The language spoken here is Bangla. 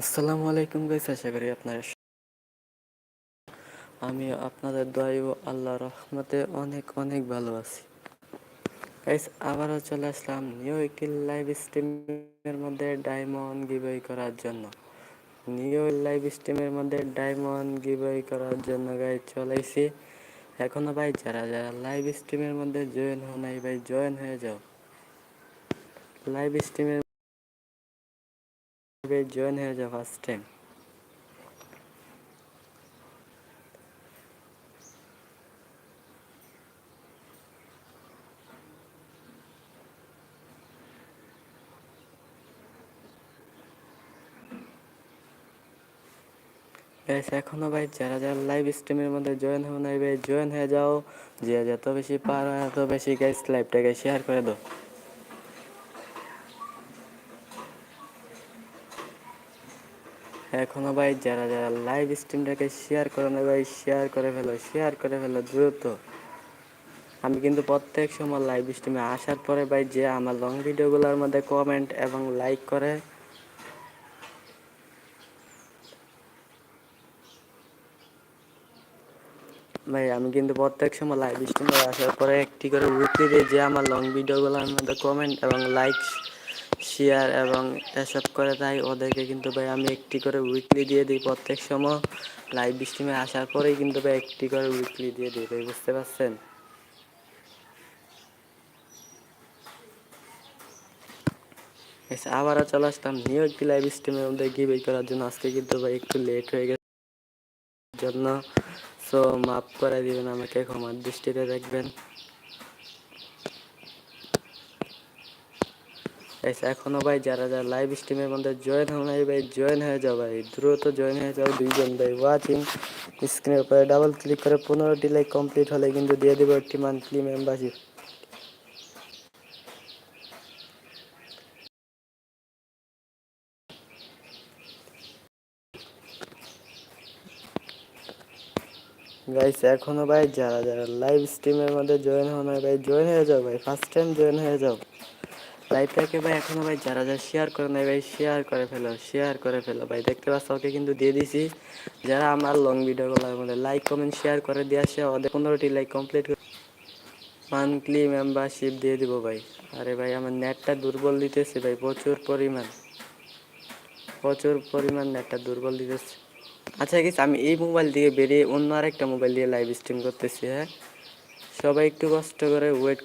আসসালামু আলাইকুম গাইস, আশা করি আপনারা আমি আপনাদের দয় ও আল্লাহ রহমতে অনেক অনেক ভালো আছি। গাইস, আবারও চলে আসলাম নিউ একটি লাইভ স্ট্রিমের মধ্যে ডায়মন্ড গিভওয়ে করার জন্য। নিউ লাইভ স্ট্রিমের মধ্যে ডায়মন্ড গিভওয়ে করার জন্য গাইস চলেছি এখনও ভাই, যারা যারা লাইভ স্ট্রিমের মধ্যে জয়েন হো নাই ভাই জয়েন হয়ে যাও। লাইভ স্ট্রিমের জয়েন হয়ে যাও ফার্স্ট টাইম গাইস এখনও ভাই যারা যারা লাইভ স্ট্রিমের মধ্যে জয়েন হও নাই ভাই জয়েন হয়ে যাও। যে যত বেশি পারো, এত বেশি গাইস লাইভটাকে শেয়ার করে দাও। এখনও ভাই, যারা যারা লাইভ স্ট্রিমটাকে শেয়ার করে না ভাই শেয়ার করে ফেলো শেয়ার করে ফেলো দ্রুত। আমি কিন্তু প্রত্যেক সময় লাইভ স্ট্রিমে আসার পরে ভাই, যে আমার লং ভিডিওগুলোর মধ্যে কমেন্ট এবং লাইক করে, ভাই, আমি কিন্তু প্রত্যেক সময় লাইভ স্ট্রিমে আসার পরে একটি করে উইকলি যে আমার লং ভিডিওগুলোর মধ্যে কমেন্ট এবং লাইক শেয়ার এবং এসব করে তাই ওদেরকে কিন্তু ভাই আমি একটি করে উইকলি দিয়ে দিই প্রত্যেক সময় লাইভ স্ট্রিমে আসার পরেই কিন্তু ভাই একটি করে উইকলি দিয়ে দিই, ভাই বুঝতে পারছেন? আবারও চলে আসলাম নিউ একটি লাইভ স্ট্রিমের মধ্যে গিভ করার জন্য। আজকে কিন্তু ভাই একটু লেট হয়ে গেছে জন্য। সো মাফ করে দিবেন, আমাকে ক্ষমার দৃষ্টিতে দেখবেন। Guys, এখনও ভাই যারা যারা লাইভ স্ট্রিমের মধ্যে জয়েন হও নাই ভাই জয়েন হয়ে যাও ভাই। দ্রুত জয়েন হয়ে যাও দুইজন ভাই ওয়াচিং স্ক্রিনের উপরে ডাবল ক্লিক করে পনেরোটি লাইক কমপ্লিট হলে কিন্তু দিয়ে দেবো একটি মান্থলি মেম্বারশিপ গাইস এখনও ভাই যারা যারা লাইভ স্ট্রিমের মধ্যে জয়েন হও নাই ভাই জয়েন হয়ে যাও ভাই। ফার্স্ট টাইম জয়েন হয়ে যাও। লাইভটাকে ভাই এখনও ভাই যারা যারা শেয়ার করে নাই ভাই শেয়ার করে ফেলো শেয়ার করে ফেলো। ভাই, দেখতে পাচ্ছ, ওকে কিন্তু দিয়ে দিছি। যারা আমার লং ভিডিওগুলোর মধ্যে লাইক কমেন্ট শেয়ার করে দিয়ে আসে, ওদের পনেরোটি লাইক কমপ্লিট মান্থলি মেম্বারশিপ দিয়ে দিব, ভাই। আরে ভাই, আমার নেটটা দুর্বল দিতেছে, ভাই, প্রচুর পরিমাণ। প্রচুর পরিমাণ নেটটা দুর্বল দিতেছে। আচ্ছা গেছি আমি এই মোবাইল দিয়ে বেরিয়ে অন্য আরেকটা মোবাইল দিয়ে লাইভ স্ট্রিম করতেছি হ্যাঁ? সবাই একটু কষ্ট করে ওয়েট